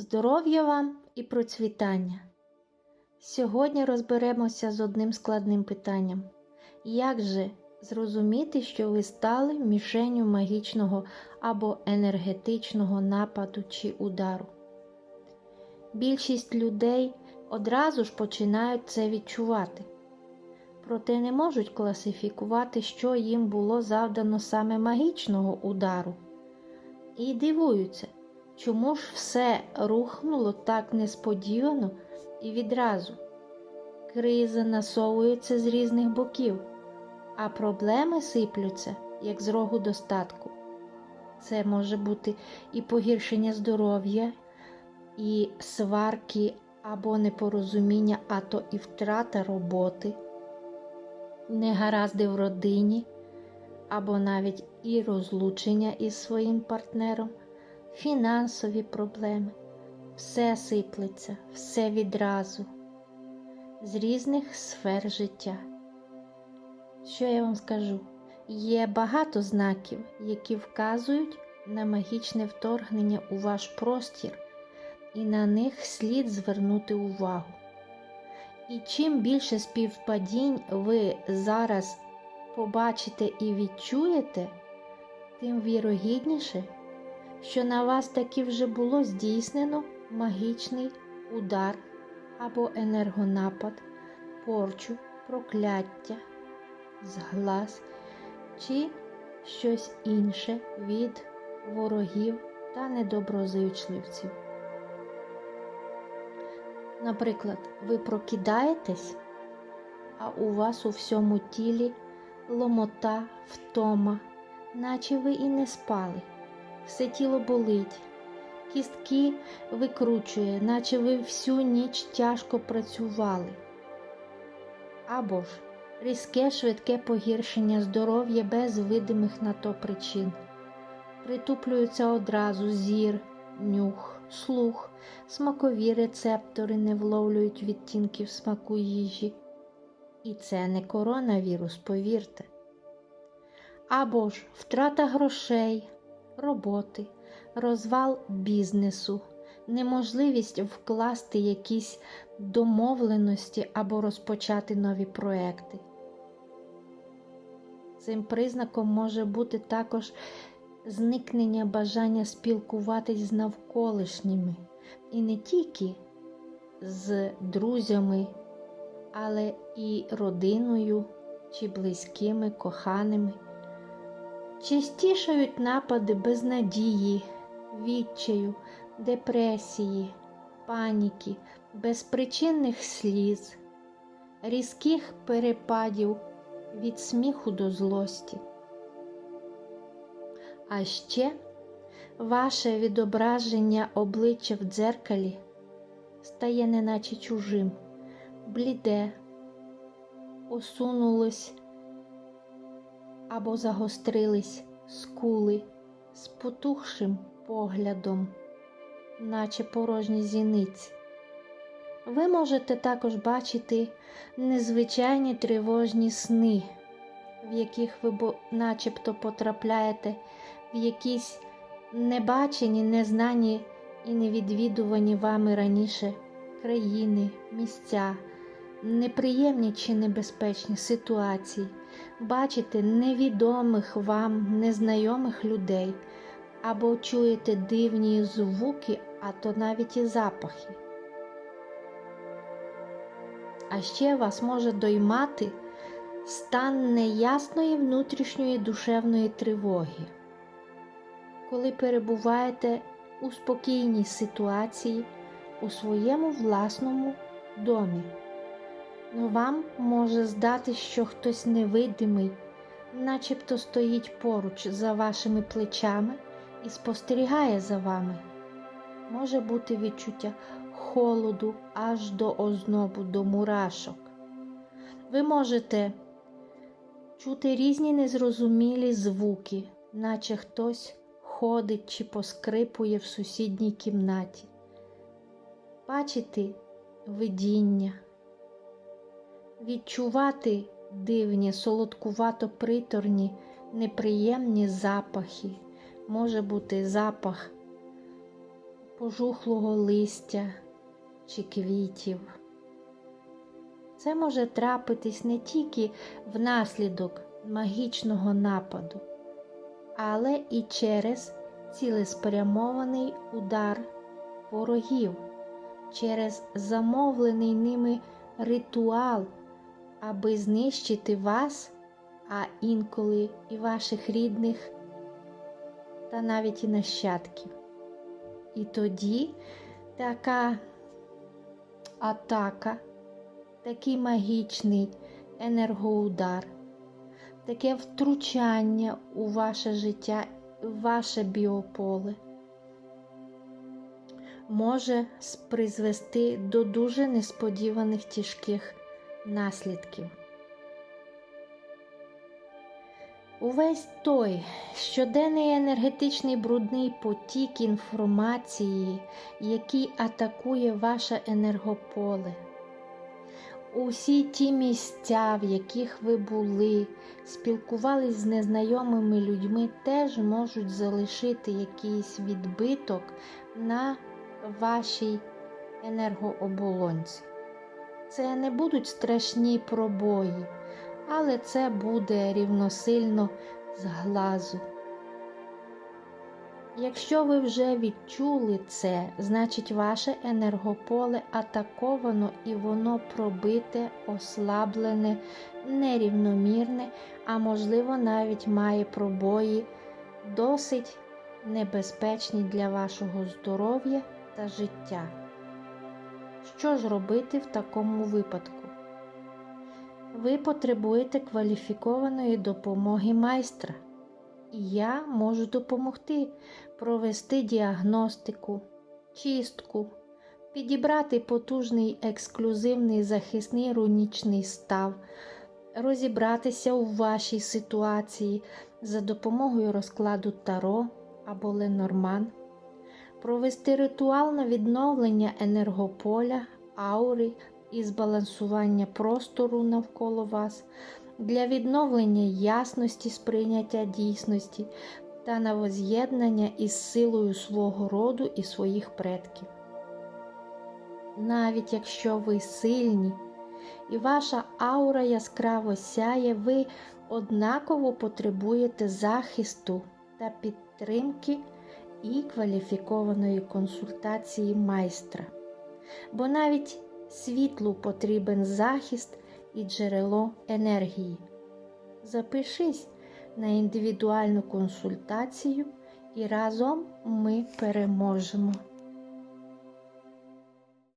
Здоров'я вам і процвітання! Сьогодні розберемося з одним складним питанням. Як же зрозуміти, що ви стали мішенню магічного або енергетичного нападу чи удару? Більшість людей одразу ж починають це відчувати, проте не можуть класифікувати, що їм було завдано саме магічного удару. І дивуються, чому ж все рухнуло так несподівано і відразу. Криза насовується з різних боків, а проблеми сиплються, як з рогу достатку. Це може бути і погіршення здоров'я, і сварки або непорозуміння, а то і втрата роботи, негаразди в родині, або навіть і розлучення із своїм партнером, фінансові проблеми. Все сиплеться, все відразу, з різних сфер життя. Що я вам скажу? Є багато знаків, які вказують на магічне вторгнення у ваш простір, і на них слід звернути увагу. І чим більше співпадінь ви зараз побачите і відчуєте, тим вірогідніше, що на вас таки вже було здійснено магічний удар або енергонапад, порчу, прокляття, зглаз чи щось інше від ворогів та недоброзичливців. Наприклад, ви прокидаєтесь, а у вас у всьому тілі ломота, втома, наче ви і не спали, все тіло болить, кістки викручує, наче ви всю ніч тяжко працювали. Або ж різке швидке погіршення здоров'я без видимих на то причин. Притуплюється одразу зір, нюх, слух, смакові рецептори не вловлюють відтінків смаку їжі. І це не коронавірус, повірте. Або ж втрата грошей, роботи, розвал бізнесу, неможливість вкласти якісь домовленості або розпочати нові проекти. Цим признаком може бути також зникнення бажання спілкуватись з навколишніми, і не тільки з друзями, але і родиною чи близькими, коханими. Частішають напади безнадії, відчаю, депресії, паніки, безпричинних сліз, різких перепадів від сміху до злості. А ще ваше відображення обличчя в дзеркалі стає неначе чужим, бліде, осунулось або загострились скули з потухшим поглядом, наче порожні зіниці. Ви можете також бачити незвичайні тривожні сни, в яких ви начебто потрапляєте в якісь небачені, незнані і невідвідувані вами раніше країни, місця, неприємні чи небезпечні ситуації, бачите невідомих вам, незнайомих людей, або чуєте дивні звуки, а то навіть і запахи. А ще вас може доймати стан неясної внутрішньої душевної тривоги. Коли перебуваєте у спокійній ситуації у своєму власному домі, вам може здати, що хтось невидимий, начебто стоїть поруч за вашими плечами і спостерігає за вами. Може бути відчуття холоду аж до ознобу, до мурашок. Ви можете чути різні незрозумілі звуки, наче хтось ходить чи поскрипує в сусідній кімнаті. Бачити видіння, відчувати дивні, солодкувато приторні, неприємні запахи. Може бути запах пожухлого листя чи квітів. Це може трапитись не тільки внаслідок магічного нападу, але і через цілеспрямований удар ворогів, через замовлений ними ритуал, аби знищити вас, а інколи і ваших рідних, та навіть і нащадків. І тоді така атака, такий магічний енергоудар, таке втручання у ваше життя, в ваше біополе може призвести до дуже несподіваних тяжких наслідків. Увесь той щоденний енергетичний брудний потік інформації, який атакує ваше енергополе. Усі ті місця, в яких ви були, спілкувались з незнайомими людьми, теж можуть залишити якийсь відбиток на вашій енергооболонці. Це не будуть страшні пробої, але це буде рівносильно з глазу. Якщо ви вже відчули це, значить ваше енергополе атаковано і воно пробите, ослаблене, нерівномірне, а можливо навіть має пробої досить небезпечні для вашого здоров'я та життя. Що ж робити в такому випадку? Ви потребуєте кваліфікованої допомоги майстра, і я можу допомогти провести діагностику, чистку, підібрати потужний ексклюзивний захисний рунічний став, розібратися у вашій ситуації за допомогою розкладу Таро або Ленорман, провести ритуал на відновлення енергополя, аури і збалансування простору навколо вас для відновлення ясності сприйняття дійсності та на воз'єднання із силою свого роду і своїх предків. Навіть якщо ви сильні і ваша аура яскраво сяє, ви однаково потребуєте захисту та підтримки і кваліфікованої консультації майстра. Бо навіть світлу потрібен захист і джерело енергії. Запишись на індивідуальну консультацію і разом ми переможемо.